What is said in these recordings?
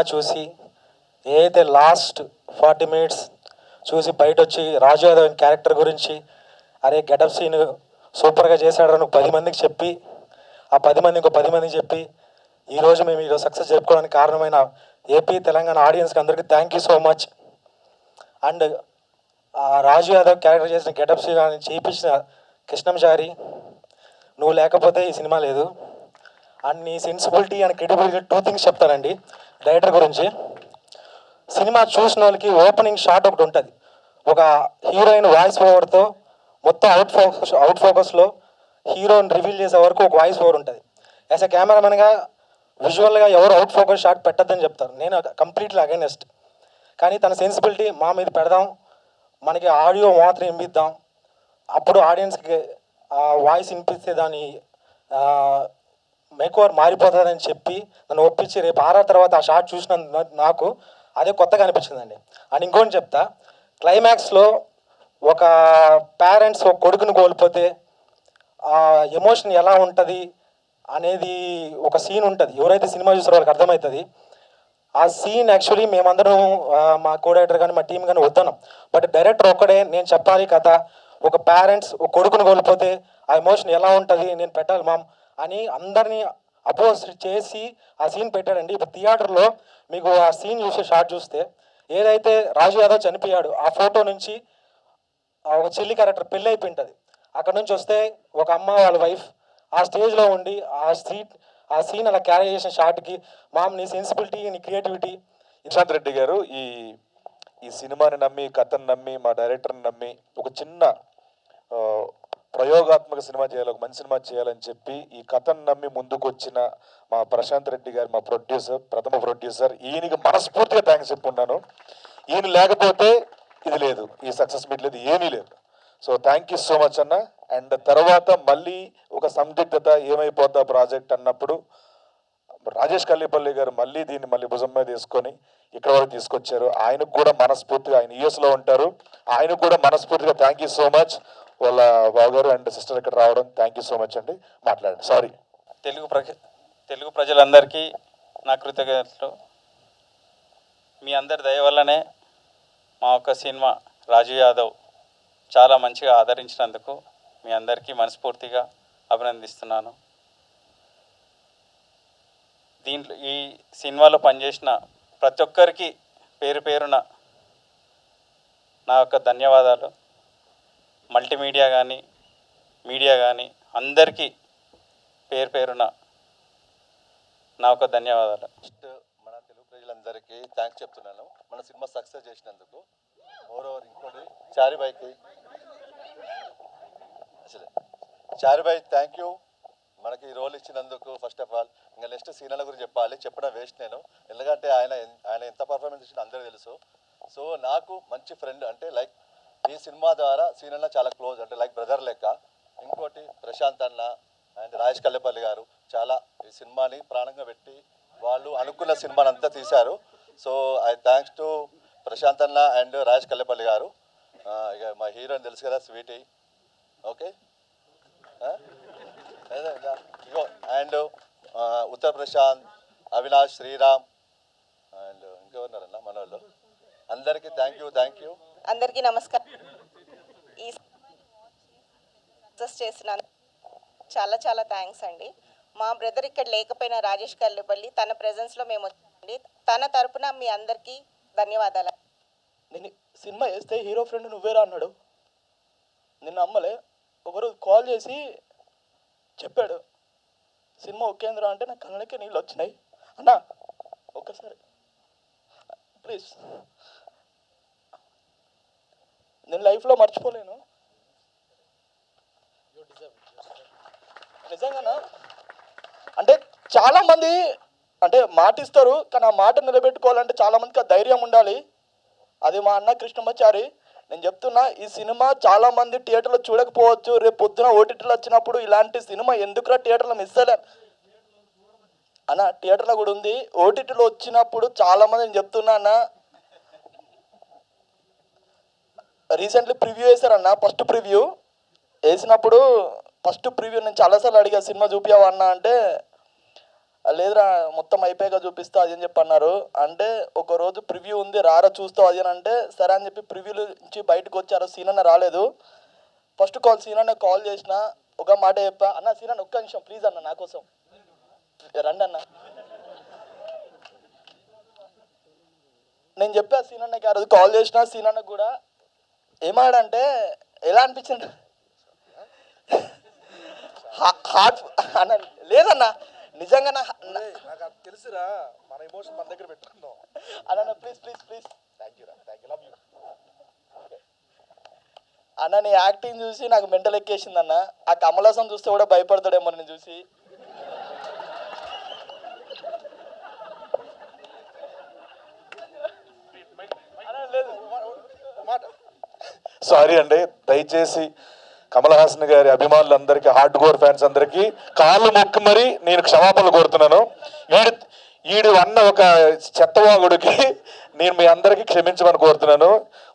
Cinema చూసి ఏదైతే last forty minutes చూసి బయట వచ్చి రాజు యాదవ్ క్యారెక్టర్ గురించి అరే గెటప్ సీన్ సూపర్గా చేశాడని ఒక పది మందికి చెప్పి ఆ పది మంది ఇంకో పది మందికి చెప్పి ఈరోజు మేము ఈరోజు సక్సెస్ చెప్పుకోవడానికి కారణమైన ఏపీ తెలంగాణ ఆడియన్స్కి అందరికీ thank you so much and Raju Yadav character చేసిన గెటప్ సీన్ అని చేయించిన కృష్ణంచారి నువ్వు లేకపోతే ఈ సినిమా లేదు. అండ్ నీ sensibility and credibility two things చెప్తానండి. డైరెక్టర్ గురించి. సినిమా చూసిన వాళ్ళకి ఓపెనింగ్ షాట్ ఒకటి ఉంటుంది. ఒక హీరోయిన్ వాయిస్ ఓవర్తో మొత్తం అవుట్ ఫోకస్ అవుట్ ఫోకస్లో హీరోని రివీల్ చేసే వరకు ఒక వాయిస్ ఓవర్ ఉంటుంది. యాజ్ ఎ కెమెరామెన్గా విజువల్గా ఎవరు అవుట్ ఫోకస్ షాట్ పెట్టద్దని చెప్తారు. నేను కంప్లీట్లీ అగైనెస్ట్ కానీ తన సెన్సిబిలిటీ మా మీద పెడదాం. మనకి ఆడియో మాత్రం వినిపిద్దాం. అప్పుడు ఆడియన్స్కి ఆ వాయిస్ వినిపిస్తే దాని మేకోవర్ మారిపోతుందని చెప్పి నన్ను ఒప్పించి రేపు ఆరా తర్వాత ఆ షాట్ చూసిన నాకు అదే కొత్తగా అనిపించిందండి. అండ్ ఇంకోటి చెప్తా క్లైమాక్స్లో ఒక పేరెంట్స్ ఒక కొడుకుని కోల్పోతే ఆ ఎమోషన్ ఎలా ఉంటుంది అనేది ఒక సీన్ ఉంటుంది. ఎవరైతే సినిమా చూసారో వాళ్ళకి అర్థమవుతుంది. ఆ సీన్ యాక్చువల్లీ మేమందరం మా కోడైటర్ కానీ మా టీం కానీ వద్దాం బట్ డైరెక్టర్ ఒక్కడే నేను చెప్పాలి కథ ఒక పేరెంట్స్ ఒక కొడుకును కోల్పోతే ఆ ఎమోషన్ ఎలా ఉంటుంది? నేను పెట్టాలి మామ్. అని అందరినీ అపోజ్ చేసి ఆ సీన్ పెట్టాడండి. ఇప్పుడు థియేటర్లో మీకు ఆ సీన్ చూసే షాట్ చూస్తే ఏదైతే రాజు యాదవ్ చనిపోయాడు ఆ ఫోటో నుంచి ఆ ఒక చెల్లి క్యారెక్టర్ పెళ్ళి అయిపోయింటుంది. అక్కడ నుంచి వస్తే ఒక అమ్మ వాళ్ళ వైఫ్ ఆ స్టేజ్లో ఉండి ఆ సీట్ ఆ సీన్ అలా క్యారీ చేసిన షాట్కి మామ్ నీ సెన్సిబిలిటీ నీ క్రియేటివిటీ ఇషాంత్ రెడ్డి గారు ఈ ఈ సినిమాని నమ్మి కథను నమ్మి మా డైరెక్టర్ని నమ్మి ఒక చిన్న ప్రయోగాత్మక సినిమా చేయాలి ఒక మంచి సినిమా చేయాలని చెప్పి ఈ కథను నమ్మి ముందుకొచ్చిన మా ప్రశాంత్ రెడ్డి గారు మా ప్రొడ్యూసర్ ప్రథమ ప్రొడ్యూసర్ ఈయనకి మనస్ఫూర్తిగా థ్యాంక్స్ చెప్పుకున్నాను ఈయన లేకపోతే ఇది లేదు ఈ సక్సెస్ మీట్ లేదు ఏమీ లేదు. So thank you so much అన్న. అండ్ తర్వాత మళ్ళీ ఒక సందిగ్ధత ఏమైపోద్దా ప్రాజెక్ట్ అన్నప్పుడు రాజేష్ కల్లిపల్లి గారు మళ్ళీ దీన్ని మళ్ళీ భుజం మీద తీసుకొని ఇక్కడ వరకు తీసుకొచ్చారు. ఆయనకు కూడా మనస్ఫూర్తిగా ఆయన యుఎస్లో ఉంటారు. ఆయనకు కూడా మనస్ఫూర్తిగా థ్యాంక్ యూ సో మచ్. వాళ్ళ బావగారు అండ్ సిస్టర్ ఇక్కడ రావడం థ్యాంక్ యూ సో మచ్ అండి. మాట్లాడండి. సారీ తెలుగు ప్రజ తెలుగు ప్రజలందరికీ నా కృతజ్ఞతలు. మీ అందరి దయ వల్లనే మా యొక్క సినిమా రాజు యాదవ్ చాలా మంచిగా ఆదరించినందుకు మీ అందరికీ మనస్ఫూర్తిగా అభినందిస్తున్నాను. దీంట్లో ఈ సినిమాలో పనిచేసిన ప్రతి ఒక్కరికి పేరు పేరున నా యొక్క ధన్యవాదాలు. మల్టీమీడియా కానీ మీడియా కానీ అందరికీ పేరు పేరున నా ఒక ధన్యవాదాలు. ఫస్ట్ మన తెలుగు ప్రజలందరికీ థ్యాంక్స్ చెప్తున్నాను. మన సినిమా సక్సెస్ చేసినందుకు. ఓవర్ ఇంకోటి చారిబాయికి సరే చారిబాయి థ్యాంక్ యూ మనకి ఈ రోల్ ఇచ్చినందుకు ఫస్ట్ ఆఫ్ ఆల్ ఇంకా నెక్స్ట్ సీనాల గురించి చెప్పాలి. చెప్పడం వేస్ట్ నేను. ఎందుకంటే ఆయన ఆయన ఎంత పర్ఫార్మెన్స్ ఇచ్చిన అందరూ తెలుసు. సో నాకు మంచి ఫ్రెండ్ అంటే లైక్ ఈ సినిమా ద్వారా సీనన్న చాలా క్లోజ్ అంటే లైక్ బ్రదర్ లెక్క. ఇంకోటి ప్రశాంత్ అన్న అండ్ రాజేష్ కల్లెపల్లి గారు చాలా ఈ సినిమాని ప్రాణంగా పెట్టి వాళ్ళు అనుకున్న సినిమాని అంతా తీశారు. So I thanks to Prashanth అన్న అండ్ రాజేష్ కల్లెపల్లి గారు. ఇక మా హీరోయిన్ తెలుసు కదా స్వీటీ. ఓకే? ఇగో అండ్ ఉత్తర్ ప్రశాంత్ అవినాష్ శ్రీరామ్ అండ్ ఇంకెవరున్నారన్న మన వాళ్ళు అందరికీ థ్యాంక్ యూ థ్యాంక్ యూ అందరికీ నమస్కారం. ఈ సక్సెస్ చేసిన చాలా చాలా థ్యాంక్స్ అండి. మా బ్రదర్ ఇక్కడ లేకపోయినా రాజేష్ కల్లుపల్లి తన ప్రెజెన్స్లో మేము వచ్చండి తన తరపున మీ అందరికీ ధన్యవాదాలు. నేను సినిమా వేస్తే హీరో ఫ్రెండ్ నువ్వేరా అన్నాడు. నిన్న అమ్మలే ఒకరోజు కాల్ చేసి చెప్పాడు. సినిమా ఒకేంద్రా అంటే నా కళ్ళకే నీళ్ళు వచ్చినాయి. అన్నా ఒకసారి ప్లీజ్. నేను లైఫ్లో మర్చిపోలేను. నిజంగానా? అంటే చాలామంది అంటే మాట ఇస్తారు కానీ ఆ మాట నిలబెట్టుకోవాలంటే చాలామందికి ఆ ధైర్యం ఉండాలి. అది మా అన్న కృష్ణమాచారి. నేను చెప్తున్నా ఈ సినిమా చాలా మంది థియేటర్లో చూడకపోవచ్చు. రేపు పొద్దున ఓటీటీలో వచ్చినప్పుడు ఇలాంటి సినిమా ఎందుకురా థియేటర్లో మిస్ అయ్యలే అన్న థియేటర్లో కూడా ఉంది. ఓటీటీలో వచ్చినప్పుడు చాలా మంది నేను చెప్తున్నా అన్న రీసెంట్లీ ప్రివ్యూ వేశారన్న ఫస్ట్ ప్రివ్యూ వేసినప్పుడు ఫస్ట్ ప్రివ్యూ నేను చాలాసార్లు అడిగా సినిమా చూపించావా అన్న? అంటే లేదురా మొత్తం అయిపోయాక చూపిస్తా అది అని చెప్పి అన్నారు. అంటే ఒక రోజు ప్రివ్యూ ఉంది రారా చూస్తావు అది అని అంటే సరే అని చెప్పి ప్రివ్యూ నుంచి బయటకు వచ్చారు. సీన్ అన్న రాలేదు. ఫస్ట్ కాల్ సీన్ అన్న కాల్ చేసిన ఒక మాట చెప్పా అన్న సీన్ అన్న ఒక్క నిమిషం ప్లీజ్ అన్న నా కోసం. రండి అన్న. నేను చెప్పా సీన్ అన్నకి ఆ రోజు కాల్ చేసిన సీన్ అన్నకు కూడా ఏమాడంటే ఎలా అనిపించింది హార్ట్ అన్న లేదన్న నిజంగా నాకు అది తెలుసురా. మన ఎమోషన్ మన దగ్గర పెట్టుకుందాం. అన్న please please please thank you thank you love you అన్న నీ యాక్టింగ్ చూసి నాకు మెంటల్ ఎక్కేసింది అన్న ఆ కమలాసం చూస్తే కూడా భయపడతాడేమో నేను చూసి. సారీ అండి. దయచేసి కమల్ హాసన్ గారి అభిమానులందరికీ హార్డ్ కోర్ ఫ్యాన్స్ అందరికీ కాళ్ళు మొక్కి మరి నేను క్షమాపణలు కోరుతున్నాను. ఈడు ఈడు అన్న ఒక చెత్తవాగుడికి నేను మీ అందరికీ క్షమించమని కోరుతున్నాను.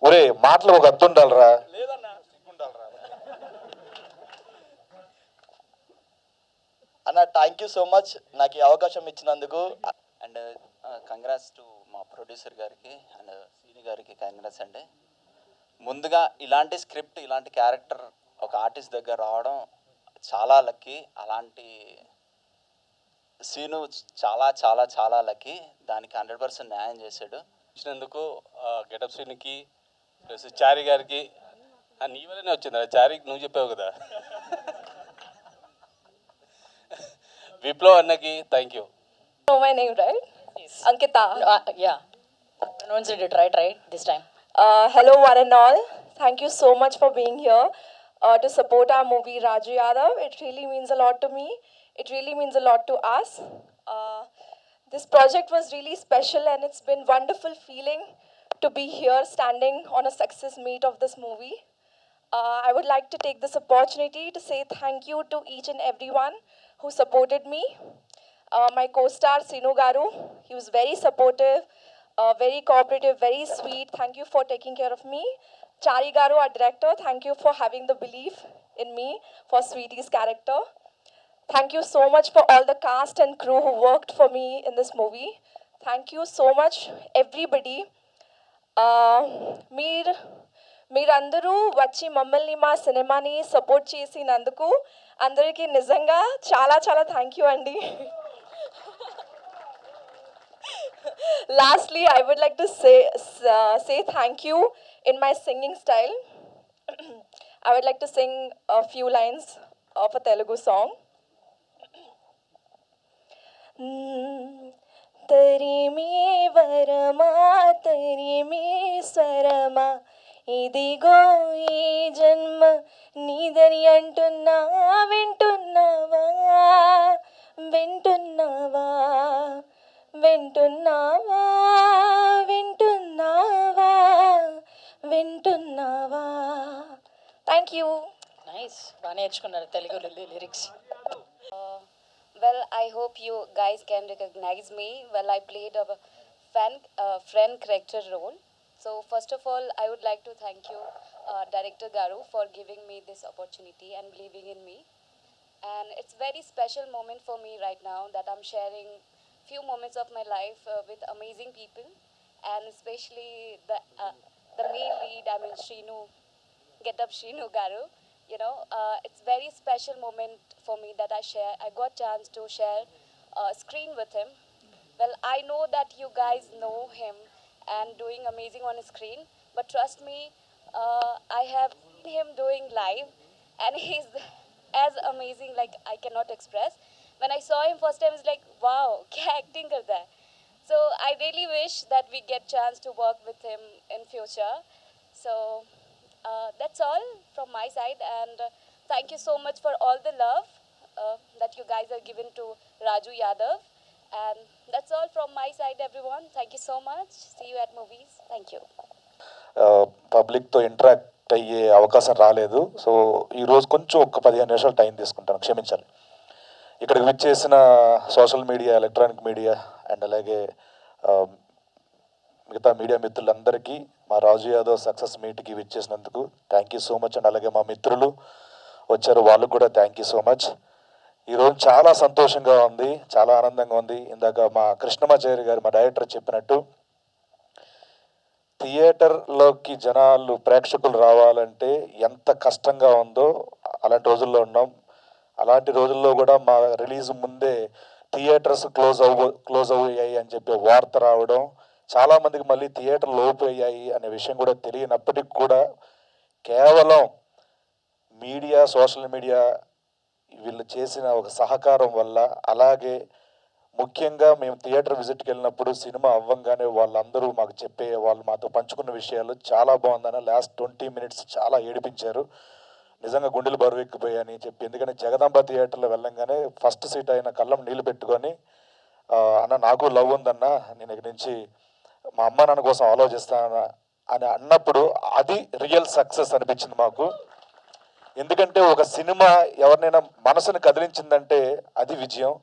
ఒరే మాటలు ఒక అర్థం ఉండాలిరా. అన్న థ్యాంక్ యూ సో మచ్ నాకు ఈ అవకాశం ఇచ్చినందుకు. అండ్ కంగ్రాట్స్ టు మా ప్రొడ్యూసర్ గారికి అండ్ సీని గారికి కంగ్రాట్స్ అండి. ముందుగా ఇలాంటి స్క్రిప్ట్ ఇలాంటి క్యారెక్టర్ ఒక ఆర్టిస్ట్ దగ్గర రావడం చాలా లక్కీ. అలాంటి సీను చాలా చాలా చాలా లక్కీ. దానికి హండ్రెడ్ పర్సెంట్ న్యాయం చేశాడు. ఇచ్చినందుకు గెటప్ శ్రీనికి ప్లస్ చారి గారికి ఆ, నీ వల్లనే వచ్చింది చారికి నువ్వు చెప్పావు కదా. విప్లవ్ అన్నకి thank you. Yeah. Pronounced it right, right, this time. Uh, hello, one and all. Thank you so much for being here uh, to support our movie Raju Yadav. It really means a lot to me. It really means a lot to us. Uh, this project was really special, and it's been wonderful feeling to be here standing on a success meet of this movie. Uh, I would like to take this opportunity to say thank you to each and everyone who supported me. Uh, my co-star Sinu Garu, he was very supportive, very cooperative very sweet thank you for taking care of me Chari garu ఆ director thank you for having the belief in me for sweety's character thank you so much for all the cast and crew who worked for me in this movie thank you so much everybody మీరు మీరందరూ వచ్చి మమ్మల్ని మా సినిమాని support చేసినందుకు అందరికీ నిజంగా చాలా చాలా థ్యాంక్ యూ అండి Lastly, I would like to say uh, say thank you in my singing style. I would like to sing a few lines of a Telugu song. తరిమే వరమా తరిమే స్వరమా ఇదిగో ఈ జన్మ నీదని అంటున్నా వింటున్నావా వింటున్నావా వింటున్నావా వింటున్నావా వింటున్నావా థ్యాంక్ యూ Nice. బాగా నేర్చుకున్నారు Telugu lyrics Well, I hope you guys can recognize me. Well, I played a fan, uh, friend character role. So, first of all, I would like to thank you, uh, Director Garu, for giving me this opportunity and believing in me. And it's very special moment for me right now that I'm sharing few moments of my life uh, with amazing people, and especially the uh, the main lead. I mean, Shrinu, get up Shrinu Garu. You know, uh, it's very special moment for me that I share. I got chance to share uh, screen with him. Well, I know that you guys know him and doing amazing on screen, but trust me, uh, I have seen him doing live, and he's as amazing like I cannot express. When I saw him first time, it's like wow, क्या acting करता है. So I really wish that we get chance to work with him in future. So uh, that's all from my side, and uh, thank you so much for all the love uh, that you guys are given to Raju Yadav. And that's all from my side, everyone. Thank you so much. See you at movies. Thank you. పబ్లిక్తో interact అయ్యే అవకాశం రాలేదు so ఈరోజు కొంచెం ఒక పదిహేను నిమిషాలు time తీసుకుంటాను క్షమించాలి ఇక్కడికి విచ్చేసిన social media electronic media and అలాగే మిగతా మీడియా మిత్రులందరికీ మా రాజు యాదవ్ సక్సెస్ మీట్కి విచ్చేసినందుకు thank you so much and అలాగే మా మిత్రులు వచ్చారు వాళ్ళకు కూడా థ్యాంక్ యూ సో మచ్ ఈరోజు చాలా సంతోషంగా ఉంది చాలా ఆనందంగా ఉంది. ఇందాక మా కృష్ణమాచారి గారు మా డైరెక్టర్ చెప్పినట్టు థియేటర్లోకి జనాలు ప్రేక్షకులు రావాలంటే ఎంత కష్టంగా ఉందో అలాంటి రోజుల్లో ఉన్నాం. అలాంటి రోజుల్లో కూడా మా రిలీజ్ ముందే థియేటర్స్ క్లోజ్ అవ్వ క్లోజ్ అయ్యాయి అని చెప్పి వార్త రావడం చాలామందికి మళ్ళీ థియేటర్లు ఓపెన్ అయ్యాయి అనే విషయం కూడా తెలియనప్పటికి కూడా కేవలం మీడియా సోషల్ మీడియా వీళ్ళు చేసిన ఒక సహకారం వల్ల అలాగే ముఖ్యంగా మేము థియేటర్ విజిట్కి వెళ్ళినప్పుడు సినిమా అవ్వంగానే వాళ్ళందరూ మాకు చెప్పే వాళ్ళు మాతో పంచుకున్న విషయాలు చాలా బాగుందని లాస్ట్ ట్వంటీ మినిట్స్ చాలా ఏడిపించారు. నిజంగా గుండెలు బరువెక్కిపోయాయని చెప్పి. ఎందుకంటే జగదాంబ థియేటర్లో వెళ్ళంగానే ఫస్ట్ సీట్ అయిన కళ్ళం నీళ్ళు పెట్టుకొని అన్న నాకు లవ్ ఉందన్న నేను ఇక్కడి నుంచి మా అమ్మ నాన్న కోసం ఆలోచిస్తాను అని అన్నప్పుడు అది రియల్ సక్సెస్ అనిపించింది మాకు. ఎందుకంటే ఒక సినిమా ఎవరినైనా మనసుని కదిలించిందంటే అది విజయం.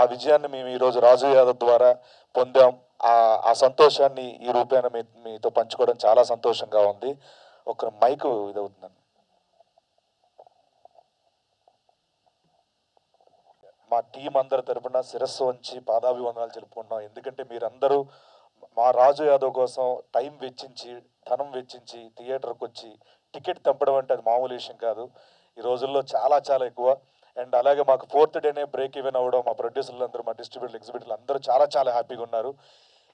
ఆ విజయాన్ని మేము ఈరోజు రాజు యాదవ్ ద్వారా పొందాం. ఆ ఆ సంతోషాన్ని ఈ రూపేణ మీ మీతో పంచుకోవడం చాలా సంతోషంగా ఉంది. ఒక మైకు ఇదవుతుందండి. మా టీం అందరి తరపున శిరస్సు వంచి పాదాభివందనాలు తెలుపుకుంటున్నాం ఎందుకంటే మీరందరూ మా రాజు యాదవ్ కోసం టైం వెచ్చించి ధనం వెచ్చించి థియేటర్కి వచ్చి టికెట్ తెంపడం అంటే అది మామూలు విషయం కాదు. ఈ రోజుల్లో చాలా చాలా ఎక్కువ. అండ్ అలాగే మాకు ఫోర్త్ డేనే బ్రేక్ ఈవెన్ అవ్వడం మా ప్రొడ్యూసర్లు అందరూ మా డిస్ట్రిబ్యూటర్లు ఎగ్జిబ్యూటర్లు అందరూ చాలా చాలా హ్యాపీగా ఉన్నారు.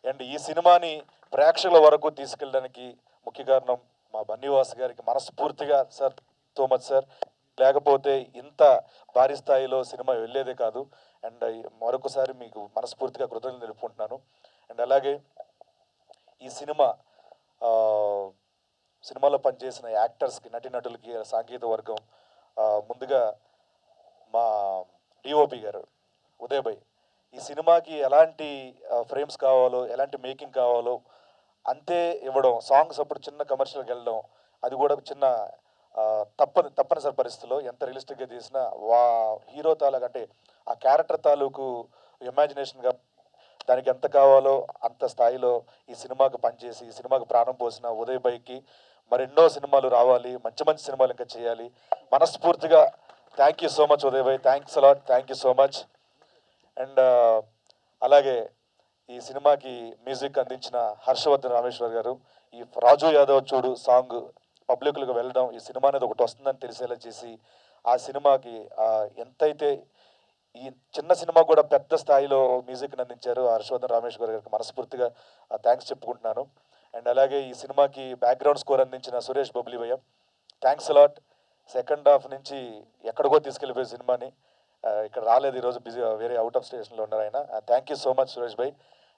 అండ్ ఈ సినిమాని ప్రేక్షకుల వరకు తీసుకెళ్ళడానికి ముఖ్య కారణం మా బన్నీవాస్ గారికి మనస్ఫూర్తిగా సార్ సో మచ్ సార్ లేకపోతే ఇంత భారీ స్థాయిలో సినిమా వెళ్ళేదే కాదు. అండ్ మరొకసారి మీకు మనస్ఫూర్తిగా కృతజ్ఞతలు తెలుపుకుంటున్నాను. అండ్ అలాగే ఈ సినిమా సినిమాలో పనిచేసిన యాక్టర్స్కి నటీనటులకి సాంకేతిక వర్గం ముందుగా మా డిఓపి గారు ఉదయ్ భాయ్ ఈ సినిమాకి ఎలాంటి ఫ్రేమ్స్ కావాలో ఎలాంటి మేకింగ్ కావాలో అంతే ఇవ్వడం సాంగ్స్ అప్పుడు చిన్న కమర్షియల్కి వెళ్ళడం అది కూడా చిన్న తప్పని తప్పనిసరి పరిస్థితుల్లో ఎంత రియలిస్టిక్గా తీసినా వా హీరో తాలూకు అంటే ఆ క్యారెక్టర్ తాలూకు ఇమాజినేషన్గా దానికి ఎంత కావాలో అంత స్థాయిలో ఈ సినిమాకు పనిచేసి ఈ సినిమాకి ప్రాణం పోసిన ఉదయ్ బైకి మరెన్నో సినిమాలు రావాలి మంచి మంచి సినిమాలు ఇంకా చేయాలి. మనస్ఫూర్తిగా thank you so much Uday bye thanks a lot thank you so much and అలాగే ఈ సినిమాకి మ్యూజిక్ అందించిన హర్షవర్ధన్ రామేశ్వర్ గారు ఈ రాజు యాదవ్ చూడు సాంగ్ పబ్లిక్లకు వెళ్ళడం ఈ సినిమా అనేది ఒకటి వస్తుందని తెలిసేలా చేసి ఆ సినిమాకి ఎంతైతే ఈ చిన్న సినిమా కూడా పెద్ద స్థాయిలో మ్యూజిక్ అందించారు హర్షవర్ధన్ గారు గారికి మనస్ఫూర్తిగా థ్యాంక్స్ చెప్పుకుంటున్నాను. అండ్ అలాగే ఈ సినిమాకి బ్యాక్గ్రౌండ్ స్కోర్ అందించిన సురేష్ బబ్లీ భయ్య థ్యాంక్స్ అలాట్. సెకండ్ హాఫ్ నుంచి ఎక్కడికో తీసుకెళ్ళిపోయే సినిమాని ఇక్కడ రాలేదు ఈరోజు బిజీ వేరే అవుట్ ఆఫ్ స్టేషన్లో ఉన్నారు ఆయన. Thank you so much Suresh bhai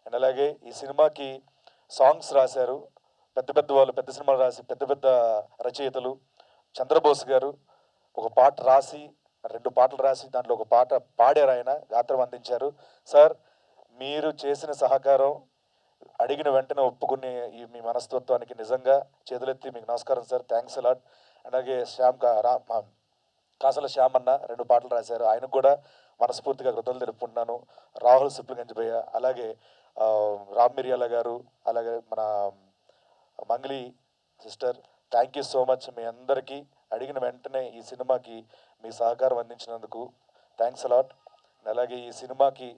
and అలాగే ఈ సినిమాకి సాంగ్స్ రాశారు. పెద్ద పెద్ద వాళ్ళు పెద్ద సినిమాలు రాసి పెద్ద పెద్ద రచయితలు. చంద్రబోస్ గారు ఒక పాట రాసి రెండు పాటలు రాసి దాంట్లో ఒక పాట పాడారు ఆయన గాత్రం అందించారు. సార్ మీరు చేసిన సహకారం అడిగిన వెంటనే ఒప్పుకునే ఈ మీ మనస్తత్వానికి నిజంగా చేతులెత్తి మీకు నమస్కారం సార్. థ్యాంక్స్ అలాట్ అలాగే శ్యామ్ కా రా కాసల శ్యామ్ అన్న రెండు పాటలు రాశారు. ఆయనకు కూడా మనస్ఫూర్తిగా కృతజ్ఞతలు తెలుపుకుంటున్నాను. రాహుల్ సిప్లిగంజ్ భయ్య అలాగే రామ్ మిరియాల గారు అలాగే మన Mangli sister thank you so much మీ అందరికీ అడిగిన వెంటనే ఈ సినిమాకి మీ సహకారం అందించినందుకు థ్యాంక్స్ అలాట్ అలాగే ఈ సినిమాకి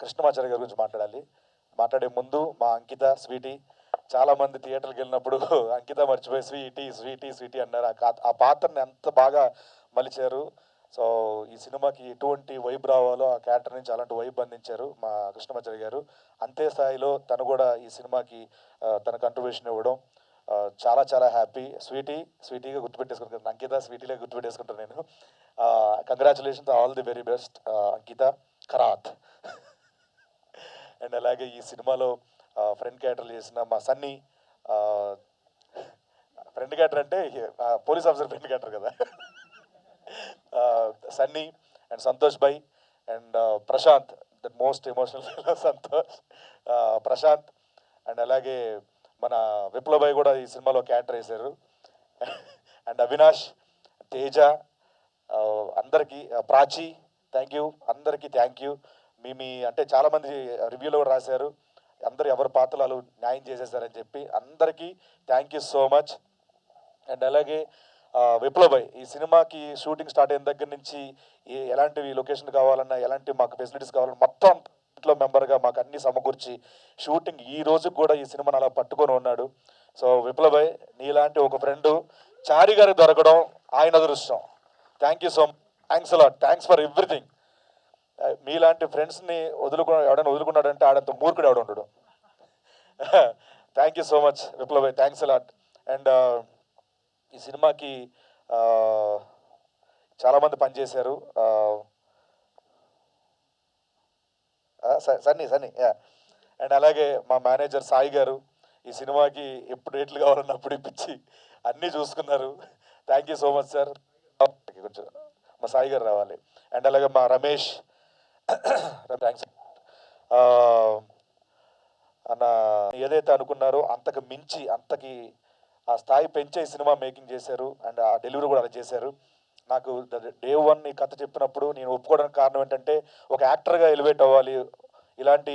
కృష్ణమాచార్య గారి గురించి మాట్లాడాలి. మాట్లాడే ముందు మా అంకిత స్వీటీ చాలా మంది థియేటర్కి వెళ్ళినప్పుడు అంకిత మర్చిపోయి స్వీటీ స్వీటీ స్వీటీ అన్నారు. ఆ ఆ పాత్రని ఎంత బాగా మలిచారు. సో ఈ సినిమాకి ఎటువంటి వైబ్ రావాలో ఆ క్యారెక్టర్ నుంచి అలాంటి వైబ్ అందించారు మా కృష్ణమాచార్య గారు. అంతే స్థాయిలో తను కూడా ఈ సినిమాకి తన కంట్రిబ్యూషన్ ఇవ్వడం చాలా చాలా హ్యాపీ స్వీటీ స్వీటీగా గుర్తుపెట్టేసుకుంటాను అంకిత స్వీటీగా గుర్తుపెట్టేసుకుంటాను నేను. Congratulations all the very best Ankita Kharat and అలాగే ఈ సినిమాలో ఫ్రెండ్ క్యారెక్టర్ చేసిన మా సన్నీ ఫ్రెండ్ క్యారెక్టర్ అంటే పోలీస్ ఆఫీసర్ ఫ్రెండ్ క్యారెక్టర్ కదా. Sunny and Santosh bhai and Prashanth the most emotional Santosh Prashanth and అలాగే మన విప్లభాయ్ కూడా ఈ సినిమాలో క్యారెక్టర్ వేశారు. అండ్ అవినాష్ తేజ uh, అందరికీ ప్రాచి థ్యాంక్ యూ అందరికీ థ్యాంక్ యూ మీ మీ అంటే చాలామంది రివ్యూలో కూడా రాశారు. అందరు ఎవరి పాత్రలు న్యాయం చేసేసారని చెప్పి అందరికీ thank you so much and అలాగే విప్లవై ఈ సినిమాకి షూటింగ్ స్టార్ట్ అయిన దగ్గర నుంచి ఏ ఎలాంటివి లొకేషన్ కావాలన్నా ఎలాంటి మాకు ఫెసిలిటీస్ కావాలన్నా మొత్తం ఇంట్లో మెంబర్గా మాకు అన్ని సమకూర్చి షూటింగ్ ఈ రోజు కూడా ఈ సినిమాను అలా పట్టుకొని ఉన్నాడు. సో విప్లవై నీలాంటి ఒక ఫ్రెండ్ చారి గారికి దొరకడం ఆయన అదృష్టం. Thank you so thanks a lot. Thanks for everything. మీలాంటి ఫ్రెండ్స్ని వదులుకు ఎవడైనా వదులుకున్నాడంటే ఆడంత మూర్ఖుడు ఎవడు ఉండడు థ్యాంక్ యూ సో మచ్ విప్లవై థ్యాంక్స్ అలాట్. అండ్ ఈ సినిమాకి చాలామంది పనిచేశారు. సన్నీ సన్నీ యా. అండ్ అలాగే మా మేనేజర్ సాయి గారు ఈ సినిమాకి ఎప్పుడు రేట్లు కావాలన్నప్పుడు ఇప్పించి అన్నీ చూసుకున్నారు. Thank you so much sir. కొంచెం మా సాయి గారు రావాలి. అండ్ అలాగే మా రమేష్ థ్యాంక్స్. అన్న ఏదైతే అనుకున్నారో అంతకు మించి అంతకి ఆ స్థాయి పెంచే ఈ సినిమా మేకింగ్ చేశారు అండ్ ఆ డెలివరీ కూడా అలా చేశారు. నాకు డే వన్ ఈ కథ చెప్పినప్పుడు నేను ఒప్పుకోవడానికి కారణం ఏంటంటే ఒక యాక్టర్గా ఎలివేట్ అవ్వాలి ఇలాంటి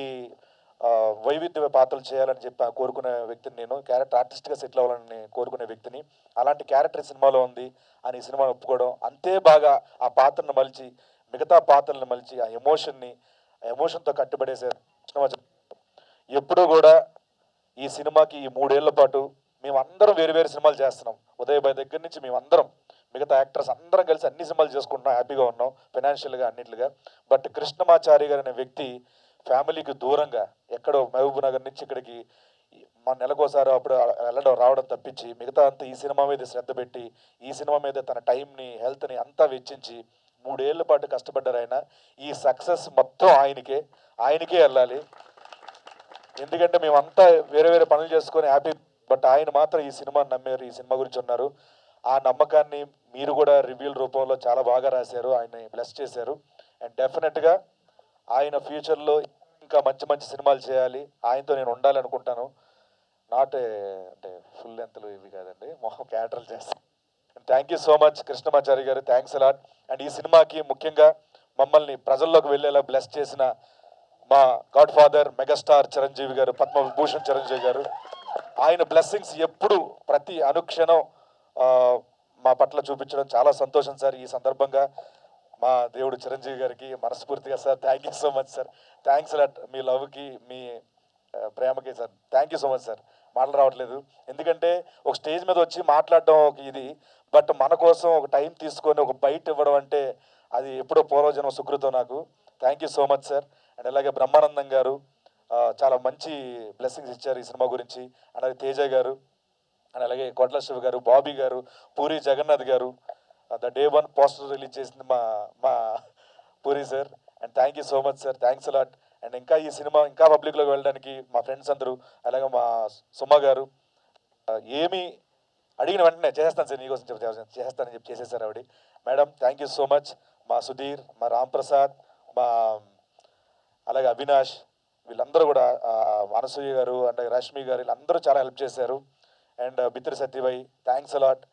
వైవిధ్య పాత్రలు చేయాలని చెప్పి ఆ కోరుకునే వ్యక్తిని నేను క్యారెక్టర్ ఆర్టిస్ట్గా సెటిల్ అవ్వాలని కోరుకునే వ్యక్తిని అలాంటి క్యారెక్టర్ సినిమాలో ఉంది అని ఈ సినిమాను ఒప్పుకోవడం అంతే బాగా ఆ పాత్రను మలిచి మిగతా పాత్రలను మలిచి ఆ ఎమోషన్ని ఆ ఎమోషన్తో కట్టుబడేసే సినిమా ఎప్పుడూ కూడా ఈ సినిమాకి ఈ మూడేళ్ళ పాటు మేము అందరం వేరు వేరు సినిమాలు చేస్తున్నాం. ఉదయ్ దగ్గర నుంచి మేమందరం మిగతా యాక్టర్స్ అందరం కలిసి అన్ని సినిమాలు చేసుకుంటున్నాం హ్యాపీగా ఉన్నాం ఫైనాన్షియల్గా అన్నిట్లుగా. బట్ కృష్ణమాచారి గారు అనే వ్యక్తి ఫ్యామిలీకి దూరంగా ఎక్కడో మహబూబ్ నగర్ నుంచి ఇక్కడికి మా నెలకోసారి అప్పుడు వెళ్ళడం రావడం తప్పించి మిగతా అంతా ఈ సినిమా మీద శ్రద్ధ పెట్టి ఈ సినిమా మీద తన టైంని హెల్త్ని అంతా వెచ్చించి మూడేళ్ళ పాటు కష్టపడ్డారు ఆయన. ఈ సక్సెస్ మొత్తం ఆయనకే ఆయనకే వెళ్ళాలి. ఎందుకంటే మేమంతా వేరే వేరే పనులు చేసుకొని హ్యాపీ బట్ ఆయన మాత్రం ఈ సినిమాని నమ్మారు ఈ సినిమా గురించి ఉన్నారు. ఆ నమ్మకాన్ని మీరు కూడా రివ్యూల రూపంలో చాలా బాగా రాశారు. ఆయన బ్లెస్ చేశారు. అండ్ డెఫినెట్గా ఆయన ఫ్యూచర్లో ఇంకా మంచి మంచి సినిమాలు చేయాలి. ఆయనతో నేను ఉండాలనుకుంటాను. నాట్ అంటే ఫుల్ లెంత్లు ఇవి కాదండి. మొహం క్యాటరల్ చేస్తాను thank you so much Krishnamachari garu. Thanks a lot and ఈ సినిమాకి ముఖ్యంగా మమ్మల్ని ప్రజల్లోకి వెళ్ళేలా బ్లెస్ చేసిన మా గాడ్ ఫాదర్ మెగాస్టార్ చిరంజీవి గారు పద్మవిభూషణ్ చిరంజీవి గారు. ఆయన బ్లెస్సింగ్స్ ఎప్పుడు ప్రతి అనుక్షణం మా పట్ల చూపించడం చాలా సంతోషం సార్. ఈ సందర్భంగా మా దేవుడు చిరంజీవి గారికి మనస్ఫూర్తిగా sir thank you so much sir. Thanks lot మీ లవ్కి మీ ప్రేమకి sir. Thank you so much sir. మాటలు రావట్లేదు. ఎందుకంటే ఒక స్టేజ్ మీద వచ్చి మాట్లాడడం ఒక ఇది బట్ మన కోసం ఒక టైం తీసుకొని ఒక బయట ఇవ్వడం అంటే అది ఎప్పుడో పూర్వజనం సుకృతం నాకు. Thank you so much sir. And అలాగే బ్రహ్మానందం గారు చాలా మంచి బ్లెస్సింగ్స్ ఇచ్చారు ఈ సినిమా గురించి. అలాగే తేజ గారు అండ్ అలాగే కోట్ల శివ గారు Bobby garu Puri Jagannath garu the day one poster release చేసింది మా మా Puri sir. And thank you so much sir thanks a lot and ఇంకా ఈ సినిమా ఇంకా పబ్లిక్లోకి వెళ్ళడానికి మా ఫ్రెండ్స్ అందరూ అలాగే మా సుమ గారు ఏమి అడిగిన వెంటనే చేసేస్తాను సార్ నీకోసం చెప్పి చేసేస్తానని చెప్పి చేసేసారు ఆవిడ. Madam thank you so much మా సుధీర్ మా రామ్ ప్రసాద్ మా అలాగే అవినాష్ వీళ్ళందరూ కూడా ఆ, గారు అండ్ రష్మి గారు వీళ్ళందరూ చాలా హెల్ప్ చేశారు. అండ్ బిత్రి సత్యభాయ్ థ్యాంక్స్ అలాట్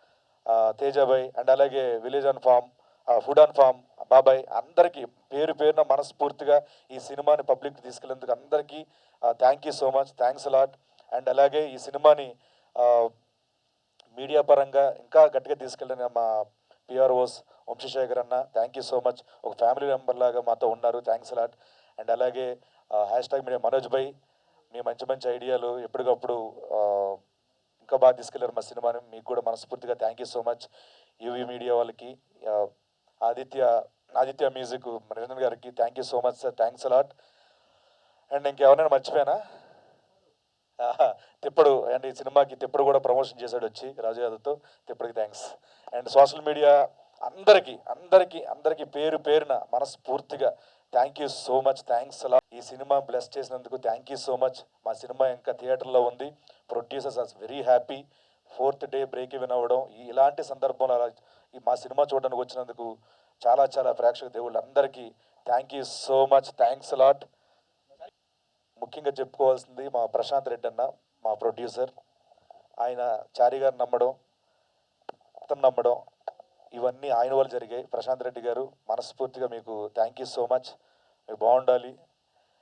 తేజాభాయ్ అండ్ అలాగే village on farm food on farm బాబాయ్ అందరికీ పేరు పేరున మనస్ఫూర్తిగా ఈ సినిమాని పబ్లిక్ తీసుకెళ్ళేందుకు అందరికీ thank you so much thanks a lot and అలాగే ఈ సినిమాని మీడియా పరంగా ఇంకా గట్టిగా తీసుకెళ్ళిన మా పిఆర్ఓస్ వంశశేఖర్ అన్న థ్యాంక్ యూ సో మచ్ ఒక ఫ్యామిలీ మెంబర్ లాగా మాతో ఉన్నారు థ్యాంక్స్ అలాట్ అండ్ అలాగే హ్యాష్ ట్యాగ్ మీడియా మనోజ్ భాయ్. మీ మంచి మంచి ఐడియాలు ఎప్పటికప్పుడు ఇంకా బాగా తీసుకెళ్ళారు మా సినిమాని. మీకు కూడా మనస్ఫూర్తిగా thank you so much UV media వాళ్ళకి ఆదిత్య ఆదిత్య మ్యూజిక్ నిరంజన్ గారికి thank you so much sir thanks a lot and ఇంకెవరైనా మర్చిపోయానా? తిప్పుడు అండ్ ఈ సినిమాకి తిప్పుడు కూడా ప్రమోషన్ చేశాడు వచ్చి రాజు యాదవ్తో. తిప్పుడికి థ్యాంక్స్ అండ్ సోషల్ మీడియా అందరికీ అందరికీ అందరికీ పేరు పేరున మనస్ఫూర్తిగా thank you so much thanks అలా ఈ సినిమా బ్లెస్ చేసినందుకు థ్యాంక్ యూ సో మచ్ మా సినిమా ఇంకా థియేటర్లో ఉంది. Producers are very happy fourth day break even అవ్వడం. ఈ ఇలాంటి సందర్భంలో అలా ఈ మా సినిమా చూడడానికి వచ్చినందుకు చాలా చాలా ప్రేక్షక దేవుళ్ళందరికీ thank you so much thanks a lot ముఖ్యంగా చెప్పుకోవాల్సింది మా ప్రశాంత్ రెడ్డి అన్న మా ప్రొడ్యూసర్ ఆయన చారి గారు నమ్మడం అతను నమ్మడం ఇవన్నీ ఆయన వల్ల జరిగాయి. ప్రశాంత్ రెడ్డి గారు మనస్ఫూర్తిగా మీకు థ్యాంక్ యూ సో మచ్ మీరు బాగుండాలి.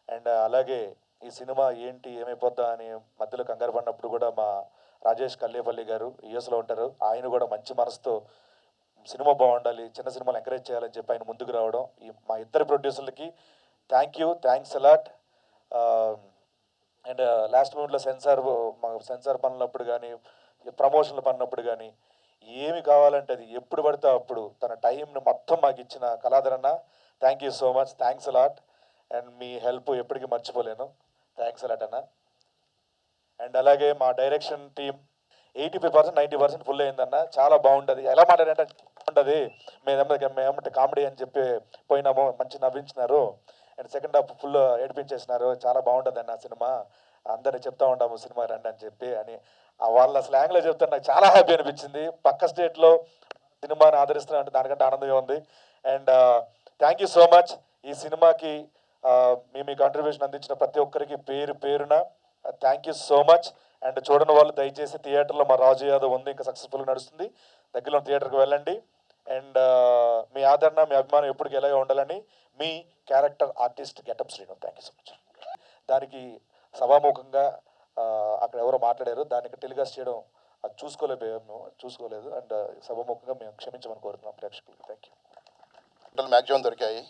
అండ్ అలాగే ఈ సినిమా ఏంటి ఏమైపోద్దా అని మధ్యలో కంగారు పడినప్పుడు కూడా మా రాజేష్ కల్లేపల్లి గారు యుఎస్లో ఉంటారు. ఆయన కూడా మంచి మనసుతో సినిమా బాగుండాలి చిన్న సినిమాలు ఎంకరేజ్ చేయాలని చెప్పి ఆయన ముందుకు రావడం. ఈ మా ఇద్దరు ప్రొడ్యూసర్లకి thank you thanks a lot and last మూమెంట్లో సెన్సార్ మా సెన్సార్ పనులప్పుడు కానీ ప్రమోషన్లు పడినప్పుడు కానీ ఏమి కావాలంటే అది ఎప్పుడు పడితే అప్పుడు తన టైంని మొత్తం మాకు ఇచ్చిన కళాధరన్న thank you so much thanks a lot and me help ఎప్పటికీ మర్చిపోలేను. థ్యాంక్స్ అలాట్ అన్న. అండ్ అలాగే మా direction team eighty five percent ninety percent full అయిందన్న. చాలా బాగుంటుంది ఎలా మాట్లాడంటే ఉంటుంది మేమంటే మేమంటే కామెడీ అని చెప్పి పోయినాము మంచి నవ్వించినారు. అండ్ సెకండ్ హాఫ్ ఫుల్ ఏడిపించేసినారు. చాలా బాగుంటుంది అన్న సినిమా. అందరిని చెప్తా ఉంటాము సినిమా రండి అని చెప్పి అని వాళ్ళ స్లాంగ్లో చెప్తే నాకు చాలా హ్యాపీ అనిపించింది. పక్క స్టేట్లో సినిమాని అంటే దానికంటే ఆనందంగా ఉంది. And thank you so much ఈ సినిమాకి మీ మీ కాంట్రిబ్యూషన్ అందించిన ప్రతి ఒక్కరికి పేరు పేరున thank you so much and చూడని వాళ్ళు దయచేసి థియేటర్లో మా రాజు యాదవ్ ఉంది ఇంకా సక్సెస్ఫుల్గా నడుస్తుంది. దగ్గరలో థియేటర్కి వెళ్ళండి. అండ్ మీ ఆదరణ మీ అభిమానం ఎప్పటికీ ఎలాగే ఉండాలని మీ character artist getup Srinu. Thank you so much దానికి సభాముఖంగా అక్కడ ఎవరో మాట్లాడారు. దానికి టెలికాస్ట్ చేయడం అది చూసుకోలేకపోయాము చూసుకోలేదు. అండ్ సభముఖంగా మేము క్షమించమని కోరుతున్నాం ప్రేక్షకులకి. థ్యాంక్ యూ మ్యాక్సిమం దొరికాయి.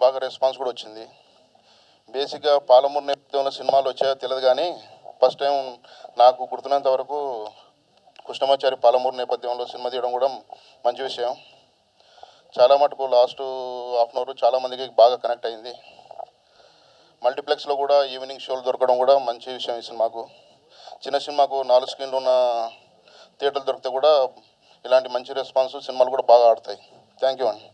బాగా రెస్పాన్స్ కూడా వచ్చింది. బేసిక్గా పాలమూరు నేపథ్యంలో సినిమాలు వచ్చాయో తెలియదు కానీ ఫస్ట్ టైం నాకు గుర్తున్నంత వరకు కృష్ణమాచారి పాలమూరు నేపథ్యంలో సినిమా తీయడం కూడా మంచి విషయం. చాలా మటుకు లాస్ట్ హాఫ్ అన్ అవర్ చాలామందికి బాగా కనెక్ట్ అయింది. మల్టీప్లెక్స్లో కూడా ఈవినింగ్ షోలు దొరకడం కూడా మంచి విషయం ఈ సినిమాకు. చిన్న సినిమాకు నాలుగు స్క్రీన్లు ఉన్న థియేటర్లు దొరికితే కూడా ఇలాంటి మంచి రెస్పాన్స్ సినిమాలు కూడా బాగా ఆడతాయి. థ్యాంక్ యూ అండి.